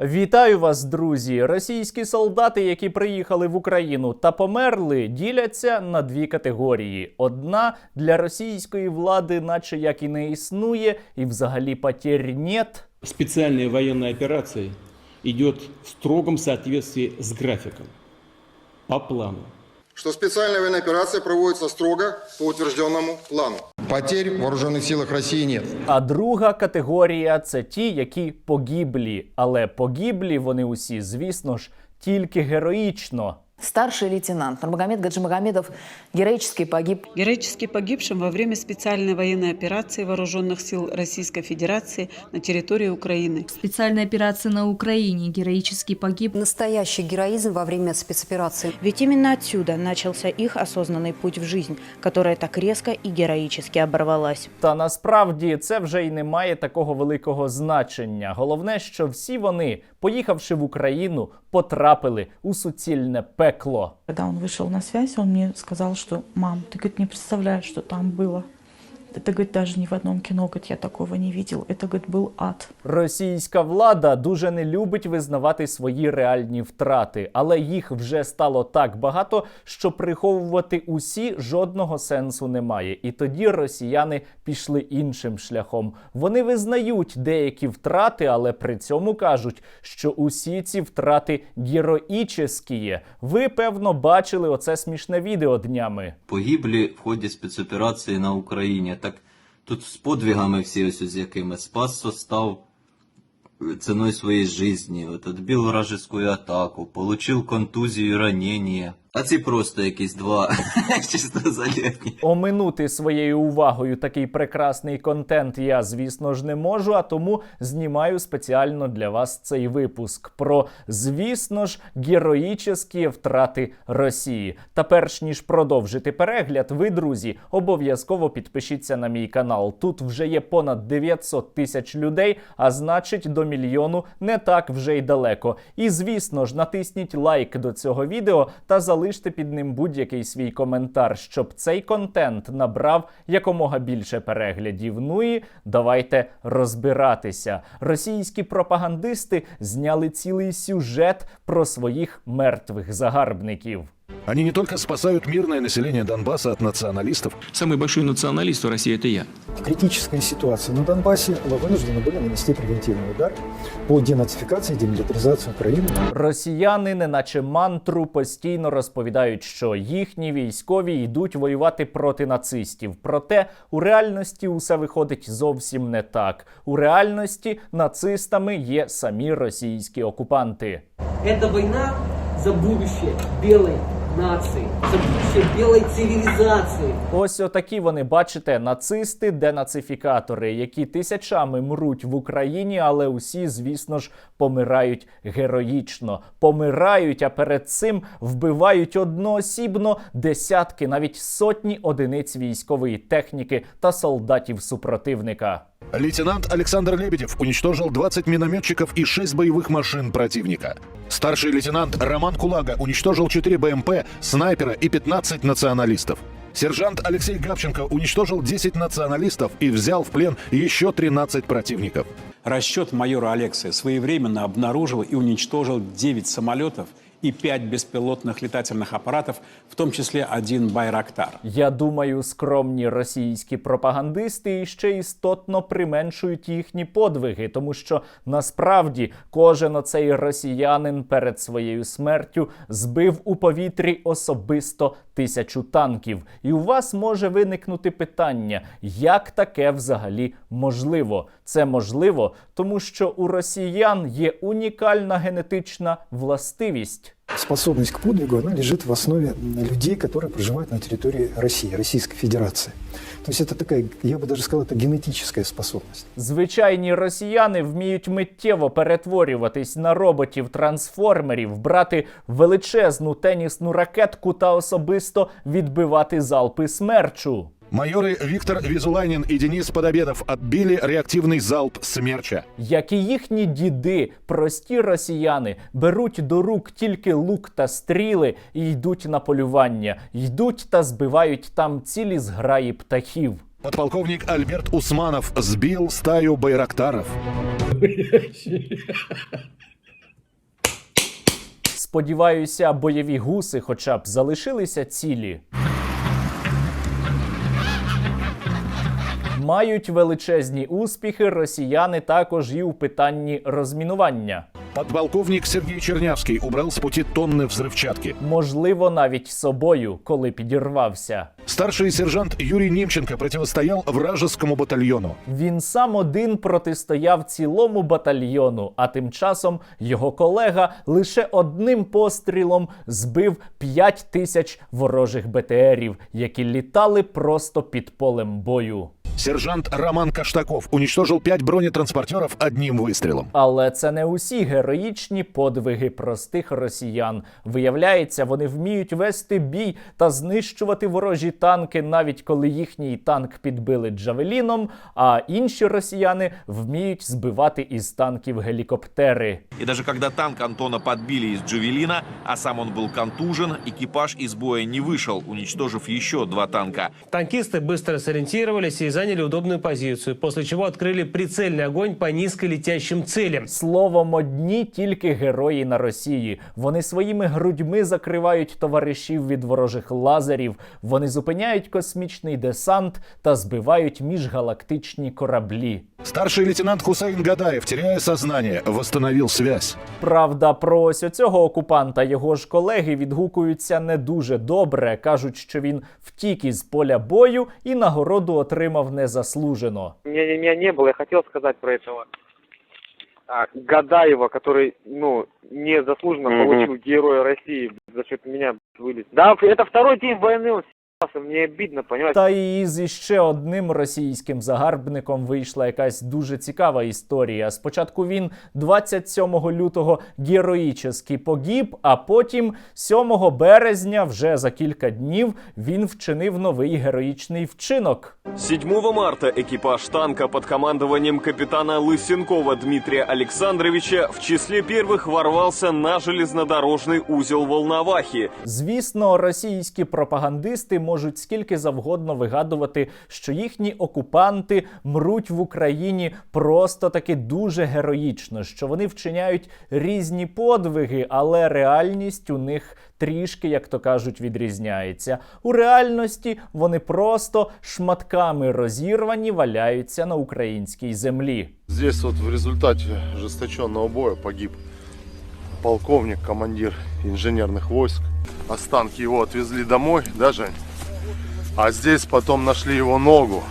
Вітаю вас, друзі! Російські солдати, які приїхали в Україну та померли, діляться на дві категорії: одна для російської влади, наче як і не існує, і взагалі потерь нет. Специальная военная операция идет в строгом соответствии с графиком, по плану. что специальная военная операция проводится строго по утвержденному плану. Потерь в вооруженных силах России нет. А друга категорія це ті, які погиблі. Але погиблі вони усі, звісно ж, тільки героїчно. Старший лейтенант Нурмагомед Гаджимагомедов героически погиб Героически погибшим во время специальной военной операции Вооруженных сил Российской Федерации на территории Украины. Специальной операции на Украине героически погиб Настоящий героизм во время спецоперации. Ведь именно отсюда начался их осознанный путь в жизнь, которая так резко и героически оборвалась. Та насправді це вже й не має такого великого значення. Головне, що всі вони, поїхавши в Україну, потрапили у суцільне пекло. Когда он вышел на связь, он мне сказал, что «Мам, ты, говорит, не представляешь, что там было. Это, говорит, даже ни в одном кино, говорит, я такого не видел. Это, говорит, был ад». Російська влада дуже не любить визнавати свої реальні втрати, але їх вже стало так багато, що приховувати усі жодного сенсу немає. І тоді росіяни пішли іншим шляхом. Вони визнають деякі втрати, але при цьому кажуть, що усі ці втрати героїчні. Ви певно бачили оце смішне відео днями. погиблі в ході спецоперації на Україні. Тут з подвигами всі ось з якими спас состав ценой своей жизни, от, отбил вражескую атаку, получил контузію ранення. А ці просто якісь два чисто залетні. Оминути своєю увагою такий прекрасний контент я, звісно ж, не можу, а тому знімаю спеціально для вас цей випуск про, звісно ж, героїчні втрати Росії. Та перш ніж продовжити перегляд, ви, друзі, обов'язково підпишіться на мій канал. Тут вже є понад 900 тисяч людей, а значить, до мільйону не так вже й далеко. І звісно ж, натисніть лайк до цього відео та залиште під ним будь-який свій коментар, щоб цей контент набрав якомога більше переглядів. Ну і давайте розбиратися. Російські пропагандисти зняли цілий сюжет про своїх мертвих загарбників. Они не только спасают мирное население Донбасса от националистов, Самый большой националист в России – это я. В критической ситуации на Донбассе мы вынуждены были нанести превентивный удар по денацификации и демилитаризации Украины. Росіяни, неначе мантру, постійно розповідають, що їхні військові йдуть воювати проти нацистів. Проте у реальності усе виходить зовсім не так. У реальності нацистами є самі російські окупанти. Это война за будущее белой нации, за будущее белой цивилизации. Ось отакі вони, бачите, нацисти, денацифікатори, які тисячами мруть в Україні, але усі, звісно ж, помирають героїчно. Помирають, а перед цим вбивають одноосібно десятки, навіть сотні одиниць військової техніки та солдатів супротивника. Лейтенант Александр Лебедев уничтожил 20 минометчиков и 6 боевых машин противника. Старший лейтенант Роман Кулага уничтожил 4 БМП, снайпера и 15 националистов. Сержант Алексей Гавченко уничтожил 10 националистов и взял в плен еще 13 противников. Расчет майора Алекса своевременно обнаружил и уничтожил 9 самолетов и 5 беспилотных летательных аппаратов, в том числе один «Байрактар». Я думаю, скромні російські пропагандисти ще істотно применшують їхні подвиги, тому що насправді кожен оцей росіянин перед своєю смертю збив у повітрі особисто тисячу танків. І у вас може виникнути питання, як таке взагалі можливо? Це можливо, тому що у росіян є унікальна генетична властивість Способность к подвигу, она лежит в основе людей, которые проживают на территории России, Российской Федерации. То есть это такая, я бы даже сказал, это генетическая способность. Звичайні росіяни вміють миттєво перетворюватись на роботів-трансформерів, брати величезну тенісну ракетку та особисто відбивати залпи смерчу. Майоры Виктор Визуланин и Денис Подобедов отбили реактивный залп «Смерча». Як і їхні діди, прості росіяни беруть до рук тільки лук та стріли і йдуть на полювання, йдуть та збивають там цілі зграї птахів. Подполковник Альберт Усманов сбил стаю байрактаров. Сподіваюся, бойові гуси хоча б залишилися цілі. Мають величезні успіхи росіяни також і у питанні розмінування. Подполковник Сергей Чернявский убрал с пути тонны взрывчатки. Можливо, навіть собою, коли підірвався. Старший сержант Юрий Немченко противостоял вражескому батальону. Він сам один протистояв цілому батальйону, а тим часом його колега лише одним пострілом збив 5 тисяч ворожих БТРів, які літали просто під полем бою. Сержант Роман Каштаков уничтожил пять бронетранспортеров одним выстрелом. Але це не усі героїчні подвиги простих росіян. Виявляється, вони вміють вести бій та знищувати ворожі танки, навіть коли їхній танк підбили джавеліном. А інші росіяни вміють збивати із танків гелікоптери. И даже когда танк Антона подбили из Джавелина, а сам он был контужен, экипаж из боя не вышел, уничтожив еще два танка. Танкисты быстро сориентировались и заняли удобную позицию, после чего открыли прицельный огонь по низколетящим целям. Словом, одні тільки герої на Росії. Вони своїми грудьми закривають товаришів від ворожих лазерів. Вони зупиняють космічний десант та збивають міжгалактичні кораблі. Старший лейтенант Хусейн Гадаев, теряя сознание, восстановил связь. Правда, про ось оцього окупанта його ж колеги відгукуються не дуже добре. кажуть, що він втік із поля бою і нагороду отримав незаслужено. Меня, меня не было, я хотел сказать про этого а, Гадаева, который, ну, незаслуженно Мгм. получил Героя России за счет меня вылез. Да, это второй день войны, он с***ся, мне обидно, понимаете? Та і з іще одним російським загарбником вийшла якась дуже цікава історія. Спочатку він 27 лютого героїчески погиб, а потім 7 березня, вже за кілька днів, він вчинив новий героїчний вчинок. 7 марта экипаж танка под командованием капитана Лысенкова Дмитрия Александровича в числе первых ворвался на железнодорожный узел Волновахи. Звісно, російські пропагандисти можуть скільки завгодно вигадувати, що їхні окупанти мруть в Україні просто таки дуже героїчно, що вони вчиняють різні подвиги, але реальність у них трішки, як то кажуть, відрізняється. У реальності вони просто шматками розірвані валяються на українській землі. Здесь вот в результате ожесточенного боя погиб полковник, командир инженерных войск. Останки его отвезли домой, да, Жень? А здесь потом нашли его ногу.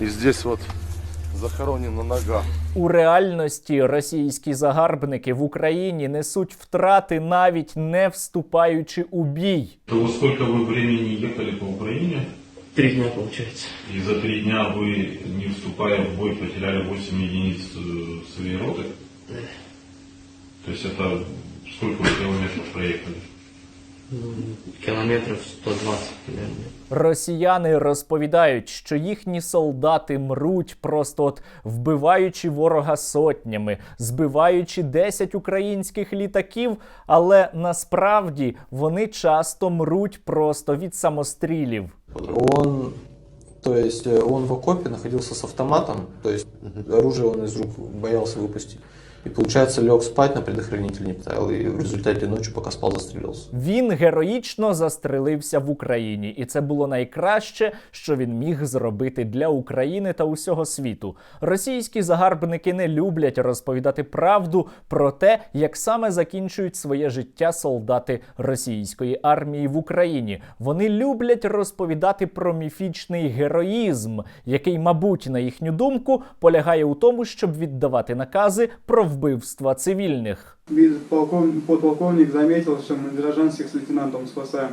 И здесь вот захоронена нога. У реальності російські загарбники в Україні несуть втрати навіть не вступаючи у бій. То сколько вы времени ехали по Украине? Три дня получается. И за три дня вы, не вступая в бой, потеряли 8 единиц э, своей роты? Да. То есть это сколько вы километров Километров 120, наверное. Росіяни розповідають, що їхні солдати мруть, просто от вбиваючи ворога сотнями, збиваючи 10 українських літаків, але насправді вони часто мруть просто від самострілів. Он, то есть э, он в окопе находился с автоматом, то есть оружие он из рук боялся выпустить. И получается лег спать на предохранитель не поставил, в результате ночью, пока спал, застрелился. Він героїчно застрелився в Україні, і це було найкраще, що він міг зробити для України та усього світу. Російські загарбники не люблять розповідати правду про те, як саме закінчують своє життя солдати російської армії в Україні. Вони люблять розповідати про міфічний героїзм, який, мабуть, на їхню думку, полягає у тому, щоб віддавати накази про вбивства цивільних. Подполковник заметил, что мы гражданских с лейтенантом спасаем.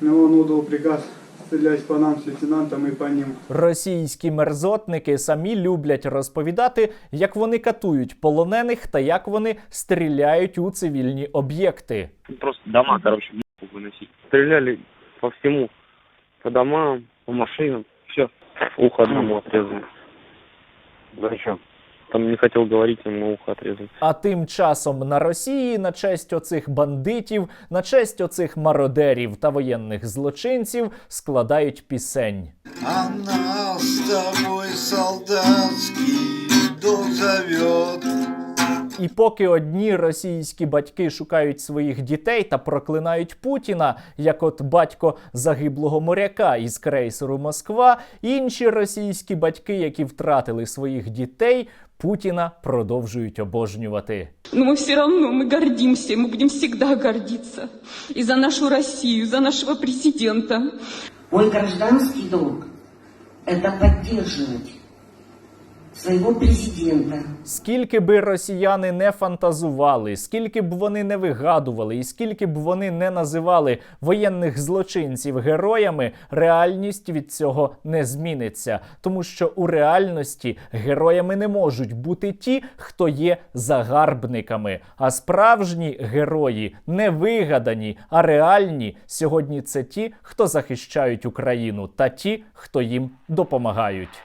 Но он отдал приказ стрелять по нам с лейтенантом и по ним. Російські мерзотники самі люблять розповідати, як вони катують полонених та як вони стріляють у цивільні об'єкти. Просто дома, короче, нахуй выносить. Стреляли по всему. По домам, по машинам. Все. Ухо одному отрезали. Зачем? Там не хотел говорить, ему ухо отрезали. А тим часом на Росії на честь оцих бандитів, на честь оцих мародерів та воєнних злочинців складають пісень. А нас с тобой солдатский долг зовет І поки одні російські батьки шукають своїх дітей та проклинають Путіна, як от батько загиблого моряка із крейсеру Москва, інші російські батьки, які втратили своїх дітей, Путіна продовжують обожнювати. Но мы все равно, мы гордимся, и мы будем всегда гордиться. И за нашу Россию, за нашего президента. Мой гражданский долг – это поддерживать своего президента. Скільки би росіяни не фантазували, скільки б вони не вигадували, і скільки б вони не називали воєнних злочинців героями, реальність від цього не зміниться, тому що у реальності героями не можуть бути ті, хто є загарбниками. А справжні герої не вигадані, а реальні сьогодні це ті, хто захищають Україну, та ті, хто їм допомагають.